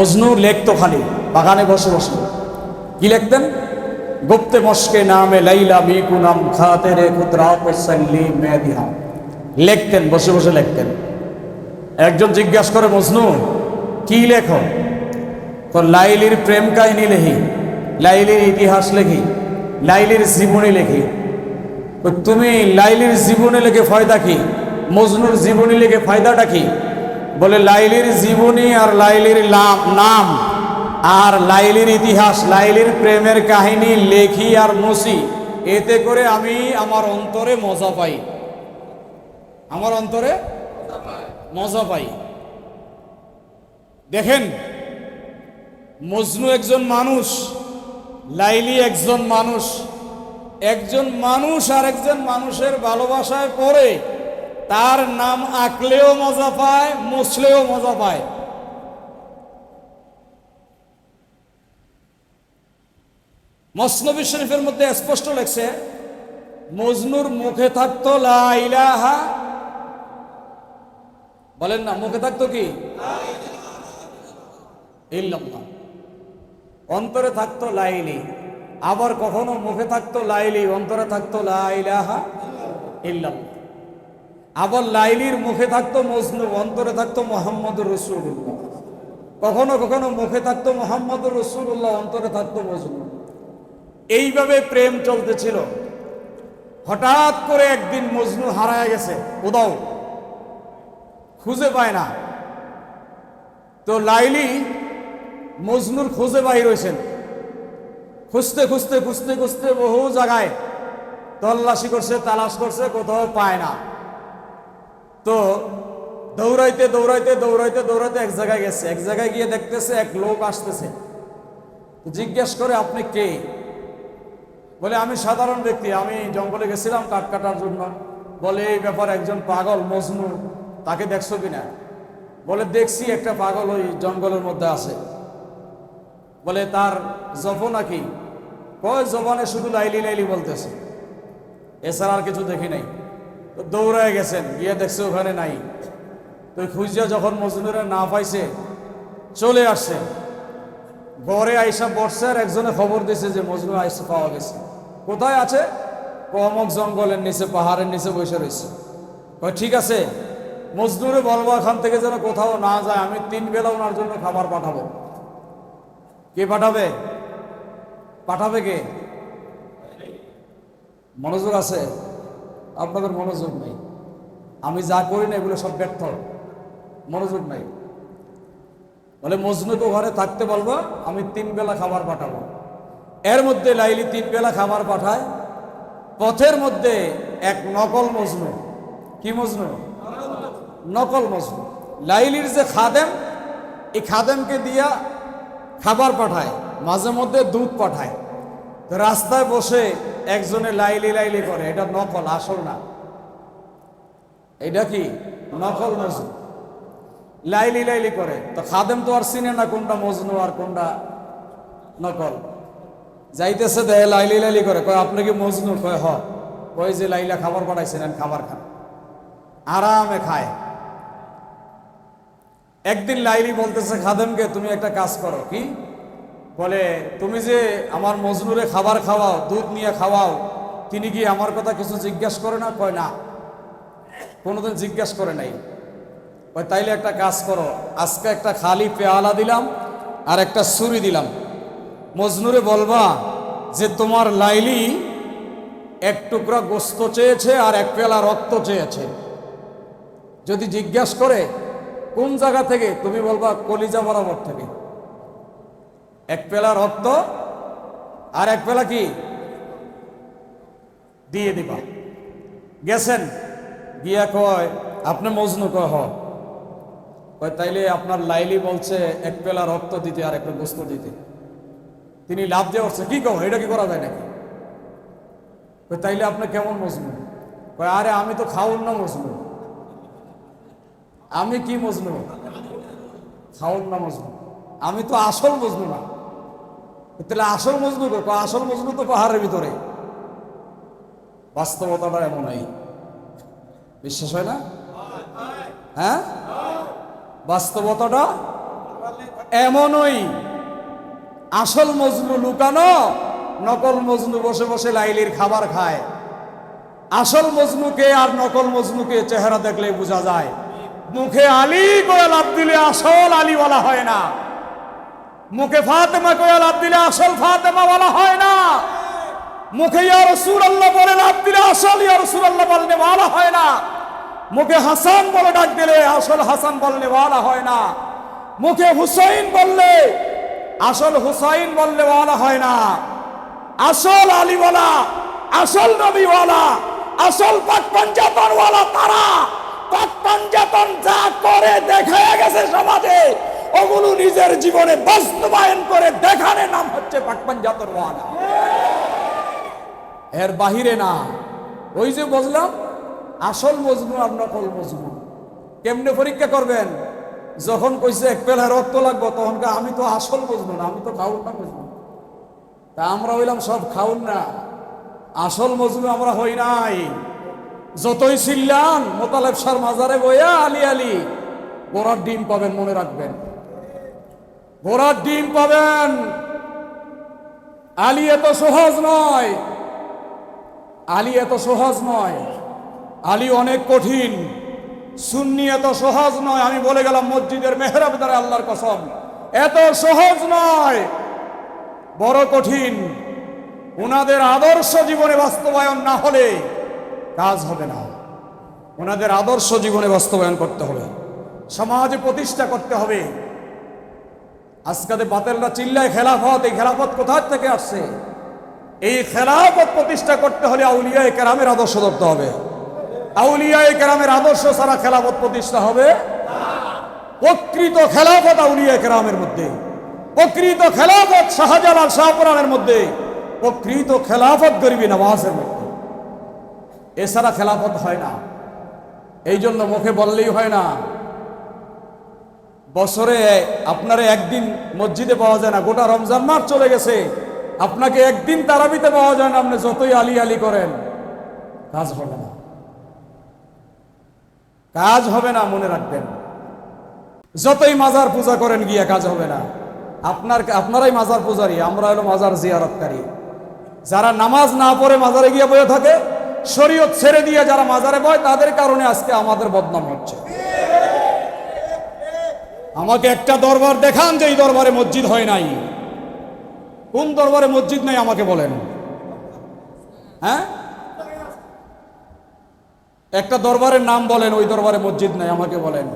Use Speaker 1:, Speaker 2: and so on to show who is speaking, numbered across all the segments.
Speaker 1: মজনু লেখতো খালি, বাগানে বসে বসে কি লিখতেন? গুপ্তে মস্কে নামে লাইলা মিকু নাম খাতে রে কুতরা পসাল্লি মেদিহা লিখতেন, বসে বসে লিখতেন। একজন জিজ্ঞাসা করে, মজনু, কি লেখো? লাইলির প্রেম কাহিনী লেখি, লাইলির ইতিহাস লেখি, লাইলির জীবনী লেখি। তুমি লাইলির জীবনী লেখে ফায়দা কি? মজনুর জীবনী লেখে ফায়দাটা কি? বলে লাইলির জীবনী আর লাইলির নাম আর লাইলির ইতিহাস, লাইলির প্রেমের কাহিনী, লেখি আর মুসি এতে করে আমি আমার অন্তরে মজা পাই। আমার অন্তরে মজা পাই। দেখেন, মজনু একজন মানুষ, লাইলি একজন মানুষ। একজন মানুষ আর একজন মানুষের ভালোবাসায় পড়ে। তার নাম আঁকলেও মজা পায় মুছলেও মজা পায়। মসনবী শরীফের মধ্যে স্পষ্ট লেখছে, মজনুর মুখে থাকতো লাইলাহা বলেন না, মুখে থাকতো কি? অন্তরে থাকতো লাইলি আবার কখনো মুখে থাকতো লাইলি অন্তরে থাকতো লাইলাহা ইল্লাল্লাহ। আবার লাইলির মুখে থাকতো মজনু, অন্তরে থাকতো মোহাম্মদ রসুল্লাহ কখনো কখনো মুখে থাকতো মোহাম্মদ রসুল্লাহ অন্তরে থাকতো মজনু। এইভাবে প্রেম চলতেছিল। হঠাৎ করে একদিন মজনু হারায় গেছে। উদাও। খুঁজে পায় না। তো লাইলি মজনুর খুঁজে বাহির হয়েছেন। খুঁজতে খুঁজতে খুঁজতে খুঁজতে বহু জায়গায় তল্লাশি করছে, তালাশ করছে, কোথাও পায় না। তো দৌড়াইতে দৌড়াইতে দৌড়াইতে দৌড়াইতে এক জায়গায় গেছে। এক জায়গায় গিয়ে দেখতেছে এক লোক আসতেছে। জিজ্ঞেস করে, আপনি কে? বলে, আমি সাধারণ ব্যক্তি। আমি জঙ্গলে গেছিলাম কাঠ কাটার জন্য। বলে, এই ব্যাপার একজন পাগল, মজনু। তাকে দেখছ কিনা? বলে, দেখছি, একটা পাগল ওই জঙ্গলের মধ্যে আছে। বলে, তার জফ নাকি কয় জবানে শুধু লাইলি লাইলি বলতেছে। এছাড়া আর কিছু দেখি নাই। দৌড়ায় গেছেন, গিয়ে দেখছে ওখানে নাই। তো খুঁজিয়া যখন মজনুরে না পাইছে, চলে আসছে। ঘরে আইসা আর একজনে খবর দিছে যে মজনু আইসা পাওয়া গেছে। কোথায় আছে? কমক জঙ্গলের নিচে, পাহাড়ের নিচে বসে রয়েছে। ঠিক আছে, মজদুরে বলব এখান থেকে যেন কোথাও না যায়, আমি তিন বেলা ওনার জন্য খাবার পাঠাবো। কে পাঠাবে? পাঠাবে কে? মনোযোগ আছে? আপনাদের মনোযোগ নেই। আমি যা করি না, এগুলো সব ব্যর্থ। মনোযোগ নাই। বলে মজনুকে ঘরে থাকতে বলব, আমি তিন বেলা খাবার পাঠাবো। এর মধ্যে লাইলি তিন বেলা খাবার পাঠায়। পথের মধ্যে এক নকল মজনু। কি মজনু? নকল মজনু। লাইলির যে খাদেম, এই খাদেমকে দিয়া খাবার পাঠায়, মাঝে মধ্যে দুধ পাঠায়। রাস্তায় বসে একজনে লাইলি লাইলি করে, এটা নকল, আসল না। এটা কি? নকল মজনু লাইলি লাইলি করে। তো খাদেম তো আর চিনে না কোনটা মজনু আর কোনটা নকল। যাইতেছে দে লাইলি লাইলি করে, কয়, আপনি কি মজনু? কয়, হ। কয়, যে লাইলা খাবার পাঠাইছেন খাবার খান আরামে খায়। একদিন লাইলি বলতেছে, খাদেমকে তুমি একটা কাজ করো, কি? বলে, তুমি যে আমার মজনুরে খাবার খাওয়াও, দুধ নিয়ে খাওয়াও, তিনি কি আমার কথা কিছু জিজ্ঞাসা করে না? কয়, না। কোনোদিন জিজ্ঞাসা করে নাই। ওই তাইলে একটা কাজ করো, আজকে একটা খালি পেয়ালা দিলাম আর একটা ছুরি দিলাম। মজনুরে বলবা যে, তোমার লাইলি এক টুকরা গোস্ত চেয়েছে আর এক পেলা রক্ত চেয়েছে। যদি জিজ্ঞাস করে, কোন জায়গা থেকে? তুমি বলবা, কলিজা বরাবর থেকে। এক পেলা রক্ত আর এক পেলা কি? দিয়ে দিবা। গেছেন, গিয়া কয়, আপনি মজনু কয় হ কয়, তাইলে আপনার লাইলি বলছে এক পেলা রক্ত দিতে আর একটা গোস্ত দিতে। তিনি লাভ দিয়ে উঠছে, কি কো, এটা কি করা যায় নাকি? তাইলে আপনি কেমন মজনু? কয়, আরে আমি তো খাউন না মজনু। আমি কি মজনু? খাউন না মজনু। আমি তো আসল মজনু না। তাহলে আসল মজনু কয় আসল মজনু তো পাহাড়ের ভিতরে। বাস্তবতাটা এমনই বিশ্বাস হয় না? হ্যাঁ? বাস্তবতাটা এমনই আসল মজনু লুকানো, নকল মজনু বসে বসে লাইলির খাবার খায়। আসল মজনুকে আর নকল মজনুকে চেহারা দেখলে বোঝা যায়। মুখে আলী করে লাভ দিলে আসল আলী বলা হয় না। মুখে ফাতেমা করে লাভ দিলে আসল ফাতেমা বলা হয় না। মুখে ইয়া রসুল আল্লাহ বলে লাভ দিলে আসল ইয়া রসুল আল্লাহ বললে বলা হয় না। মুখে হাসান বলে ডাক দিলে আসল হাসান বললে বলা হয় না। মুখে হুসাইন বললে আসল হুসাইন বললে বলা হয় না। আসল আলীওয়ালা, আসল নবীওয়ালা, আসল পাক পঞ্জাতনওয়ালা তারা, পাক পঞ্জাতন যা করে দেখা গেছে সমাজে ওগুলো নিজের জীবনে বাস্তবায়ন করে দেখানে নাম হচ্ছে পাক পঞ্জাতনওয়ালা এর বাহিরে না। ওই যে বুঝলাম আসল মজনু আর নকল মজনু। কেমনে পরীক্ষা করবেন? যখন কইছে এক পেলা রক্ত লাগবো তখন আমি তো আসল মজনু না, আমি তো খাউন না মজনু। তা আমরা হইলাম সব খাউন না আসল মজনু আমরা হই নাই। যতই ছিল্লান মোতালেব সার মাজারে বইয়া আলি আলি গোড়ার ডিম পাবেন মনে রাখবেন। গোড়ার ডিম পাবেন। আলী এত সহজ নয়। আলী এত সহজ নয়। আলী অনেক কঠিন। সুন্নি এত সহজ নয়। আমি বলে গেলাম, মসজিদের মেহরাব দ্বারা আল্লাহর কসম। এত সহজ নয়। বড় কঠিন। ওনাদের আদর্শ জীবনে বাস্তবায়ন না হলে কাজ হবে না। ওনাদের আদর্শ জীবনে বাস্তবায়ন করতে হবে। সমাজে প্রতিষ্ঠা করতে হবে। আজকালে বাতেলরা চিল্লায়, খেলাফত, এই খেলাফত কোথা থেকে আসছে? এই খেলাফত প্রতিষ্ঠা করতে হলে আউলিয়ায় কেরামের আদর্শ ধরতে হবে। আউলিয়ায় কেরামের আদর্শ ছাড়া খেলাফত প্রতিষ্ঠা হবে প্রকৃত খেলাফত আউলিয়া কেরামের মধ্যে। প্রকৃত খেলাফত শাহজালাল শাহপুরানের মধ্যে। প্রকৃত খেলাফত গরিবী নওয়াজের মধ্যে। এছাড়া খেলাফত হয় না। এই জন্য মুখে বললেই হয় না বছরে আপনারে একদিন মসজিদে পাওয়া যায় না, গোটা রমজান মাস চলে গেছে। আপনাকে একদিন তারাবিতে পাওয়া যায় না, আপনি যতই আলি আলি করেন। কাজ হবে না। কাজ হবে না, মনে রাখবেন। যতই মাজার পূজা করেন গিয়া কাজ হবে না। আপনার, আপনারাই মাজার পূজারি, আমরা হলো মাজার জিয়ারতকারী। যারা নামাজ না পড়ে মাজারে গিয়ে বয়ে থাকে, শরীয়ত ছেড়ে দিয়ে যারা মাজারে বয়, তাদের কারণে আজকে আমাদের বদনাম হচ্ছে। আমাকে একটা দরবার দেখান যে এই দরবারে মসজিদ হয় নাই। কোন দরবারে মসজিদ নাই আমাকে বলেন। হ্যাঁ? একটা দরবারের নাম বলেন, ওই দরবারে মসজিদ নাই আমাকে বলেন।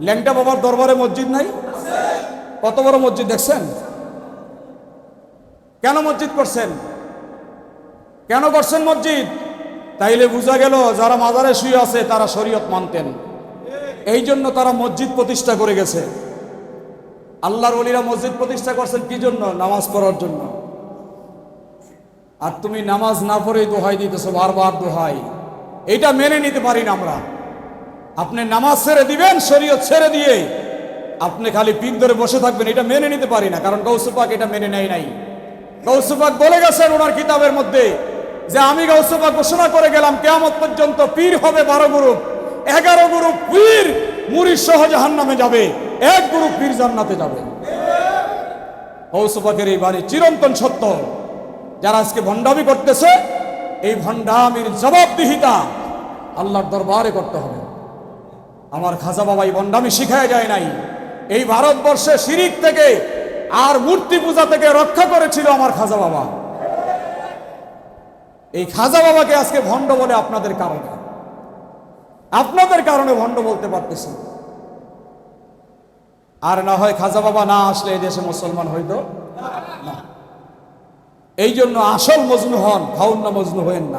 Speaker 1: ল্যাংটা বাবার দরবারে মসজিদ নাই? কত বড় মসজিদ দেখছেন? কেন মসজিদ করছেন? কেন করছেন মসজিদ? তাইলে বোঝা গেল, যারা মাজারে শুয়ে আছে, তারা শরীয়ত মানতেন। এই জন্য তারা মসজিদ প্রতিষ্ঠা করে গেছে। আল্লাহর অলিরা মসজিদ প্রতিষ্ঠা করছেন কি জন্য? নামাজ পড়ার জন্য। আর তুমি নামাজ না পড়েই দোহাই দিতেছো, বারবার দোহাই। এটা মেনে নিতে পারি না আমরা। আপনি নামাজ ছেড়ে দিবেন, শরীয়ত ছেড়ে দিয়ে আপনি খালি পিন ধরে বসে থাকবেন, এটা মেনে নিতে পারি না, কারণ গৌসুপাক এটা মেনে নেয় নাই। গৌসুপাক বলে গেছেন ওনার কিতাবের মধ্যে যে, আমি গৌসুপাক ঘোষণা করে গেলাম, কেয়ামত পর্যন্ত পীর হবে বারো গ্রুপ। এগারো গুরু পীর মুড়ি সহ জাহান নামে যাবে, এক গুরু পীর জান্নাতে যাবে। গৌসুপাকের এই বাণী চিরন্তন সত্য। যারা আজকে ভণ্ডামি করতেছে, এই ভণ্ডামির জবাবদিহিতা আল্লাহর দরবারে করতে হবে। আমার খাজা বাবা এই ভণ্ডামি শিখায় যায় নাই। এই ভারতবর্ষে শিরিক থেকে আর মূর্তি পূজা থেকে রক্ষা করেছিল আমার খাজা বাবা। এই খাজা বাবাকে আজকে ভণ্ড বলে আপনাদের কারণে। আপনাদের কারণে ভণ্ড বলতে পারতেছি। আর না হয় খাজা বাবা না আসলে এই দেশে মুসলমান হইতো? না। এই জন্য আসল মজনু হন, খাউন না মজনু হইন না।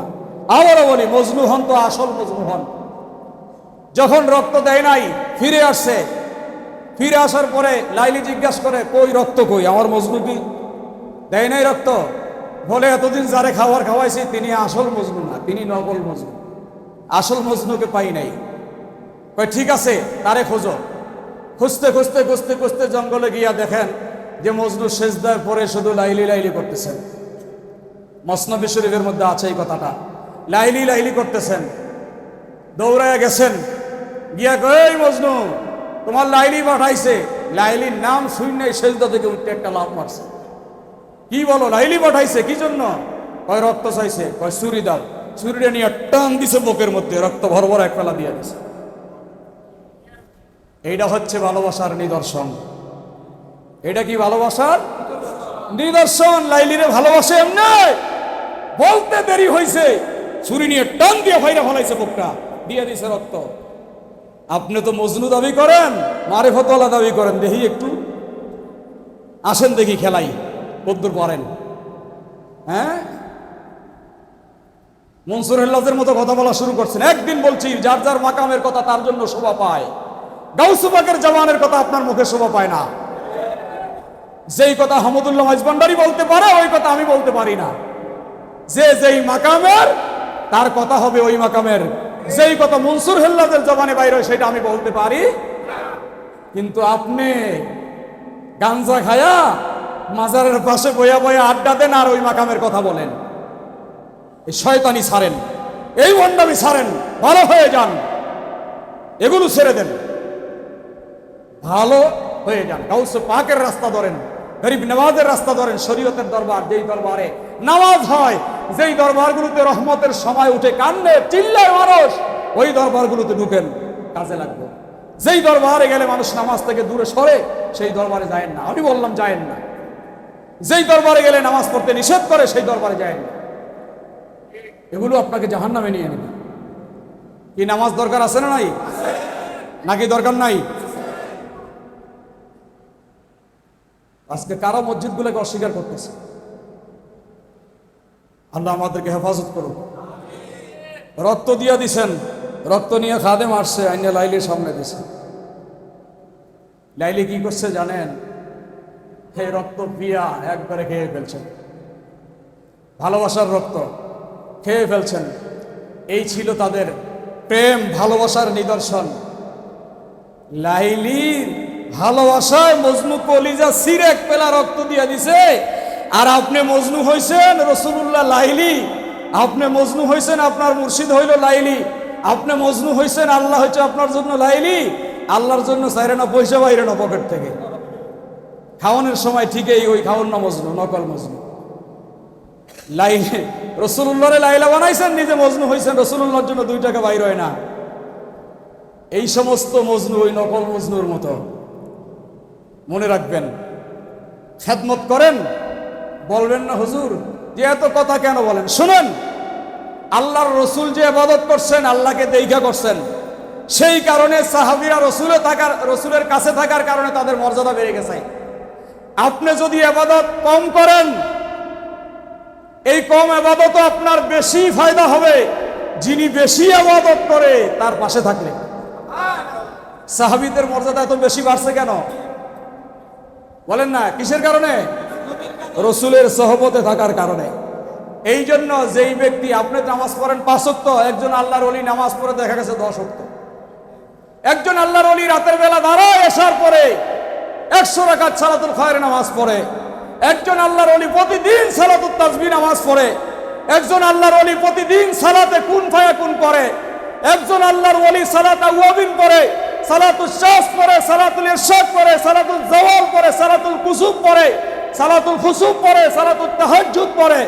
Speaker 1: আবারও বলি, মজনু হন তো আসল মজনু হন। যখন রক্ত দেয় নাই, ফিরে আসছে। ফিরে আসার পরে লাইলি জিজ্ঞাসা করে, কই রক্ত কই? আমার মজনু কি? দেয় নাই রক্ত। বলে, এতদিন যারে খাবার খাওয়াইছি, তিনি আসল মজনু না, তিনি নকল মজনু। আসল মজনুকে পাই নাই। কয়, ঠিক আছে, তারে খোঁজো। খুঁজতে খুঁজতে খুঁজতে খুঁজতে জঙ্গলে গিয়া দেখেন যে মজনু শেষদার পরে শুধু লাইলি লাইলি করতেছেন। মসনবী শরীফের মধ্যে আছে এই কথাটা। লাইলি লাইলি করতেছেন। দৌড়াইয়া গেছেন। গিয়া কই মজনু, তোমার লাইলি পাঠাইছে। লাইলির নাম শূন্য সেজদা থেকে উঠতে একটা লাভ মারছে। কি বলো, লাইলি পাঠাইছে, কি জন্য? কয়, রক্ত চাইছে। কয় ছুরি দাও। ছুরিটা নিয়ে টান দিছে বুকের মধ্যে, রক্ত ভর ভর এক ফেলা দিয়ে দিছে। এইটা হচ্ছে ভালোবাসার নিদর্শন। এটা কি ভালোবাসার নিদর্শন? লাইলিরে ভালোবাসে এমনি? বলতে দেরি হয়েছে ছুরি নিয়ে টান দিয়ে ভাইরা ফলাইছে বুকটা, দিয়ে দিছে রক্ত। আপনি তো মজনু দাবি করেন মারে ফতলা দাবি করেন, দেখি একটু। আসেন দেখি খেলাই, কদ্দুর পারেন। হ্যাঁ? মনসুর হেল্লাজের মতো কথা বলা শুরু করছেন। একদিন বলছি, যার যার মাকামের কথা তার জন্য শোভা পায়। গাউসুবাগের জওয়ানের কথা আপনার মুখে শোভা পায় না। যেই কথা হামদুল্লাহ মাইজবান্ডারি বলতে পারে, ওই কথা আমি বলতে পারি না। যে যেই মাকামের, তার কথা হবে ওই মাকামের। যেই কথা মনসুর হেল্লাদের জবানে বাইরে সেটা আমি বলতে পারি। কিন্তু আপনি গাঞ্জা খায়া মাজারের পাশে বয়া বয়া আড্ডা দেন আর ওই মাকামের কথা বলেন। শয়তানি সারেন, এই বন্ডামি সারেন, ভালো হয়ে যান, এগুলো ছেড়ে দেন। ভালো হয়ে যান। কাউসে পাকের রাস্তা ধরেন, গরিব নামাজের রাস্তা ধরেন, শরীয়তের দরবার, যেই দরবারে নামাজ হয়, যেই দরবারগুলোতে রহমতের সময় উঠে কান্দে, চিল্লায় মানুষ, ওই দরবারগুলোতে ঢুকেন, কাজে লাগবে। যেই দরবারে গেলে মানুষ নামাজ থেকে দূরে সরে, সেই দরবারে যায় না। আমি বললাম, যায় না। যেই দরবারে গেলে নামাজ পড়তে নিষেধ করে, সেই দরবারে যায় না। এগুলো আপনাকে জাহান নামে নিয়ে নেবে। কি নামাজ দরকার আছে না নাই? নাকি দরকার নাই? আজকে কারা মসজিদগুলোকে অস্বীকার করতেছে? আল্লাহ আমাদেরকে হেফাজত করুন রক্ত দিয়ে দিছেন, রক্ত নিয়ে খাদে মারছে, আইনে লাইলির সামনে দিছে। লাইলি কি করছে জানেন? হে রক্ত পিয়া একবারে খেয়ে ফেলছেন ভালোবাসার রক্ত। খেয়ে ফেলছেন। এই ছিল তাদের প্রেম, ভালোবাসার নিদর্শন। লাইলির ভালোবাসায় মজনু কলিজা সিরেক পেলা রক্ত দিয়ে দিছে। আর আপনি মজনু হইছেন রসুল্লাহ লাইলি। আপনি মজনু হইছেন আপনার মুর্শিদ হইল লাইলি। আপনি মজনু হইছেন আল্লাহ হচ্ছে আপনার জন্য লাইলি। আল্লাহর জন্য চাইরে না, পয়সা বাইরে না, পকেট থেকে। খাওয়ানোর সময় ঠিকই ওই খাওয়ান না মজনু, নকল মজনু। লাইলে রসুল্লাহরে লাইলা বানাইছেন, নিজে মজনু হইছেন, রসুল্লাহর জন্য দুই টাকা বাইর হয় না। এই সমস্ত মজনু ওই নকল মজনুর মতো। মনে রাখবেন, খেদমত করেন, বলবেন না, হুজুর, যে এত কথা কেন বলেন? শুনেন, আল্লাহর রসুল যে আবাদত করছেন, আল্লাহকে দেখা করছেন, সেই কারণে সাহাবিরা রসুলে থাকার, রসুলের কাছে থাকার কারণে তাদের মর্যাদা বেড়ে গেছে। আপনি যদি আবাদত কম করেন এই কম আবাদত আপনার বেশি ফায়দা হবে। যিনি বেশি আবাদত করে, তার পাশে থাকলে। সাহাবিদের মর্যাদা এত বেশি বাড়ছে কেন? বলেন না, কিসের কারণে? রসুলের সহবতে থাকার কারণে। এই জন্য যেই ব্যক্তি, আপনি নামাজ পড়েন পাঁচক্ত একজন আল্লাহর অলি নামাজ পড়ে দেখা গেছে দশক্ত একজন আল্লাহর অলি রাতের বেলা দাঁড়ায়, আসার পরে একশো রাকাত সালাতুল খয়ের নামাজ পড়ে। একজন আল্লাহর অলি প্রতিদিন সালাতুল তাজবি নামাজ পড়ে, একজন আল্লাহর অলি প্রতিদিন সালাতে কুন ফায়া কুন করে, একজন আল্লাহর অলি সালাত আউয়াবিন পড়ে, সালাতুল শাস পড়ে, সালাতুল ইরশাদ পড়ে, সালাতুল জওয়াল পড়ে, সালাতুল কুসুব পড়ে, সালাতুল খুসুব পড়ে সালাতুল তাহাজ্জুদ পড়ে।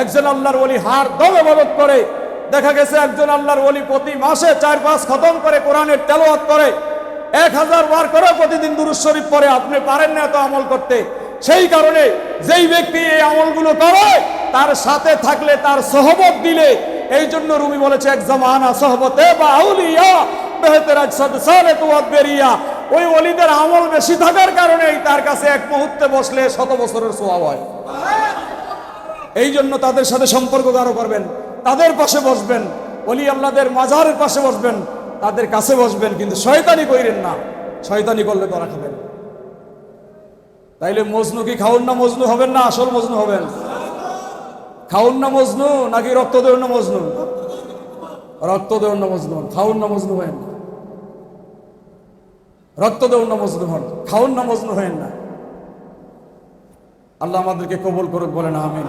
Speaker 1: একজন আল্লাহর ওলি হার দম ইবাদত করে, দেখা গেছে একজন আল্লাহর ওলি প্রতি মাসে চার পাঁচ খতম করে কোরআনের তেলাওয়াত করে, এক হাজার বার করে প্রতিদিন দুরুজ শরীফ পড়ে, আপনি পারেন না এত আমল করতে। সেই কারণে যেই ব্যক্তি এই আমলগুলো করে, তার সাথে থাকলে তার সহবত দিলে। এই জন্য রুমি বলেছে, এক জমানা সহবতে বা আউলিয়া, বেহতের আজসাদ সালে তুয়াদ বেরিয়া ওই অলিদের আমল বেশি থাকার কারণেই তার কাছে এক মুহূর্তে বসলে শত বছরের সোয়াব হয়। এই জন্য তাদের সাথে সম্পর্ক গাঢ় করবেন, তাদের পাশে বসবেন অলি আল্লাদের মাজারের পাশে বসবেন, তাদের কাছে বসবেন, কিন্তু শয়তানি কইরেন না। শয়তানি করলে ধরা খাবেন। তাইলে মজনু কি খাউন না মজনু হবেন না আসল মজনু হবেন? খাউন না মজনু নাকি রক্ত দেউন না মজনু? না মজনু হন খাউন না মজনু দেউন না। মজনু হন খাউন না মজনু হবেন না। আল্লাহ আমাদেরকে কবল করুক, বলেন আমিন।